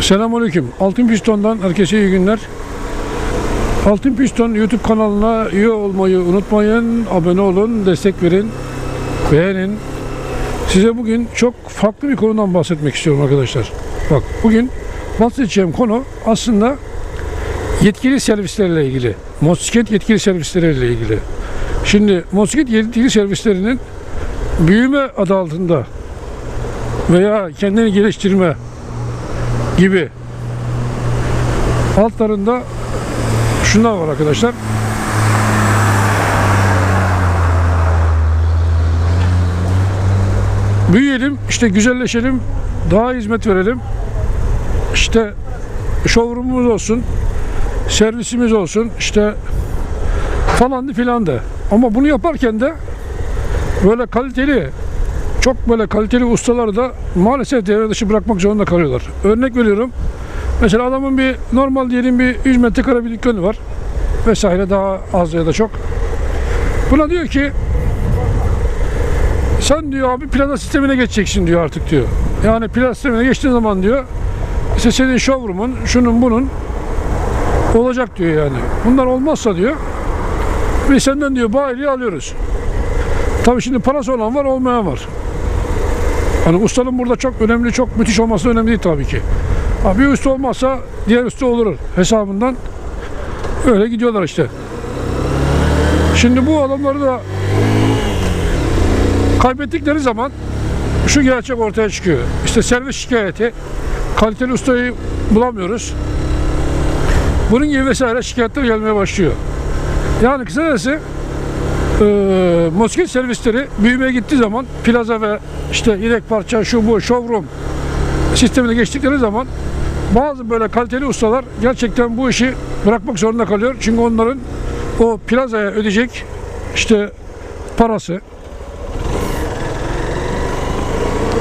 Selamünaleyküm. Altın Piston'dan herkese iyi günler. Altın Piston YouTube kanalına üye olmayı unutmayın. Abone olun, destek verin, beğenin. Size bugün çok farklı bir konudan bahsetmek istiyorum arkadaşlar. Bak bugün bahsedeceğim konu aslında yetkili servislerle ilgili. Motosiklet yetkili servisleriyle ilgili. Şimdi motosiklet yetkili servislerinin büyüme adı altında veya kendini geliştirme gibi altlarında şunlar var arkadaşlar. Büyüyelim, işte güzelleşelim, daha hizmet verelim. İşte showroomumuz olsun, servisimiz olsun, işte falandı filandı. Ama bunu yaparken de böyle kaliteli, çok böyle kaliteli ustaları da maalesef devre dışı bırakmak zorunda kalıyorlar. Örnek veriyorum. Mesela adamın bir normal diyelim bir 100 metrekare bir dükkanı var. Vesaire daha az ya da çok. Buna diyor ki sen diyor abi plaza sistemine geçeceksin diyor artık diyor. Yani plaza sistemine geçtiğin zaman diyor işte senin showroom'un şunun bunun olacak diyor yani. Bunlar olmazsa diyor biz senden diyor bayiliği alıyoruz. Tabii şimdi parası olan var olmayan var. Hani ustanın burada çok önemli, çok müthiş olması önemli değil tabii ki. Bir usta olmazsa diğer usta olur hesabından. Öyle gidiyorlar işte. Şimdi bu adamları da kaybettikleri zaman şu gerçek ortaya çıkıyor. İşte servis şikayeti, kaliteli ustayı bulamıyoruz. Bunun gibi vesaire şikayetler gelmeye başlıyor. Yani kısacası e, motosiklet servisleri büyümeye gittiği zaman plaza ve işte yedek parça şu bu showroom sistemine geçtikleri zaman bazı böyle kaliteli ustalar gerçekten bu işi bırakmak zorunda kalıyor. Çünkü onların o plazaya ödeyecek işte parası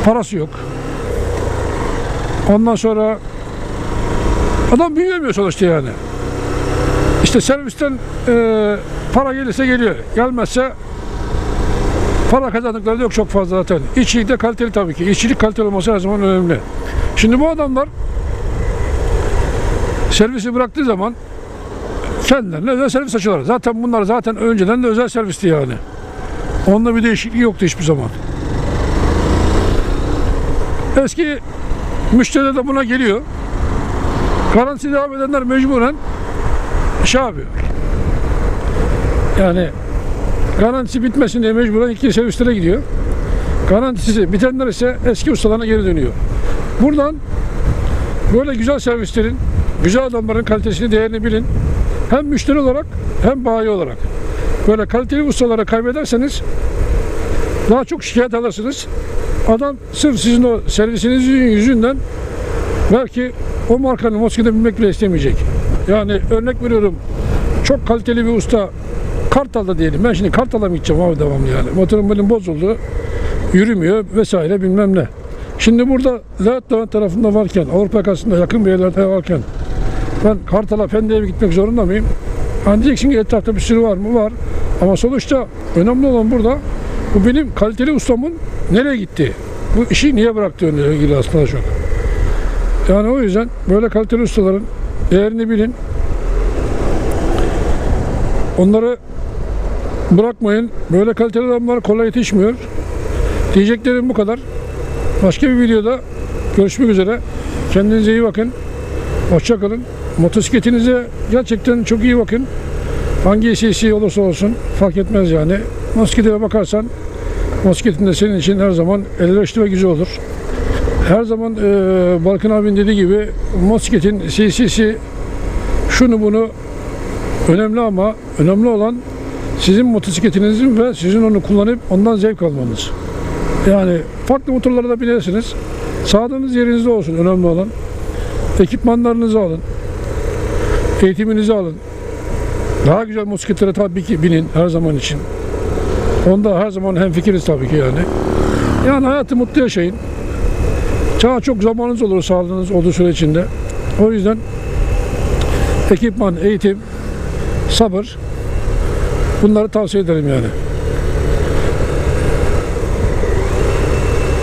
parası yok. Ondan sonra adam büyüyemiyor sonuçta yani. İşte servisten e, para gelirse geliyor. Gelmezse para kazandıkları yok çok fazla zaten. İşçilik de kaliteli tabii ki. İşçilik kaliteli olması her zaman önemli. Şimdi bu adamlar servisi bıraktığı zaman kendilerine özel servis açıyorlar. Zaten bunlar zaten önceden de özel servisti yani. Onda bir değişiklik yoktu hiçbir zaman. Eski müşteri de buna geliyor. Garanti devam edenler mecburen şey yapıyor. Yani garantisi bitmesin diye mecburen iki servislere gidiyor. Garantisi bitenler ise eski ustalarına geri dönüyor. Buradan böyle güzel servislerin, güzel adamların kalitesini, değerini bilin. Hem müşteri olarak hem bayi olarak. Böyle kaliteli ustalara kaybederseniz daha çok şikayet alırsınız. Adam sırf sizin o servisinizin yüzünden belki o markanın motosikletini bilmek bile istemeyecek. Yani örnek veriyorum çok kaliteli bir usta Kartal'da diyelim. Ben şimdi Kartal'a mı gideceğim abi devamlı yani. Motorum benim bozuldu. Yürümüyor vesaire bilmem ne. Şimdi burada Levent Doğan tarafında varken, Avrupa yakasında yakın bir yerlerde varken ben Kartal'a Pendik'e gitmek zorunda mıyım? Hani diyeceksin ki etrafta bir sürü var mı? Var. Ama sonuçta önemli olan burada bu benim kaliteli ustamın nereye gitti? Bu işi niye bıraktığıyla ilgili aslında çok. Yani o yüzden böyle kaliteli ustaların değerini bilin. Onları bırakmayın. Böyle kaliteli adamlar kolay yetişmiyor. Diyeceklerim bu kadar. Başka bir videoda görüşmek üzere. Kendinize iyi bakın. Hoşça kalın. Motosikletinize gerçekten çok iyi bakın. Hangi CC olursa olsun fark etmez yani. Motosikletine bakarsan motosikletin de senin için her zaman elverişli ve güzel olur. Her zaman e, Balkın abinin dediği gibi motosikletin CC'si şunu bunu önemli ama önemli olan sizin motosikletinizin ve sizin onu kullanıp ondan zevk almanız. Yani farklı motorlara da binersiniz. Sağlığınız yerinizde olsun önemli olan. Ekipmanlarınızı alın. Eğitiminizi alın. Daha güzel motosikletlere tabii ki binin her zaman için. Onda her zaman hemfikiriz tabii ki yani. Yani hayatı mutlu yaşayın. Çağa çok zamanınız olur sağlığınız olduğu süre içinde. O yüzden ekipman, eğitim, sabır bunları tavsiye ederim yani.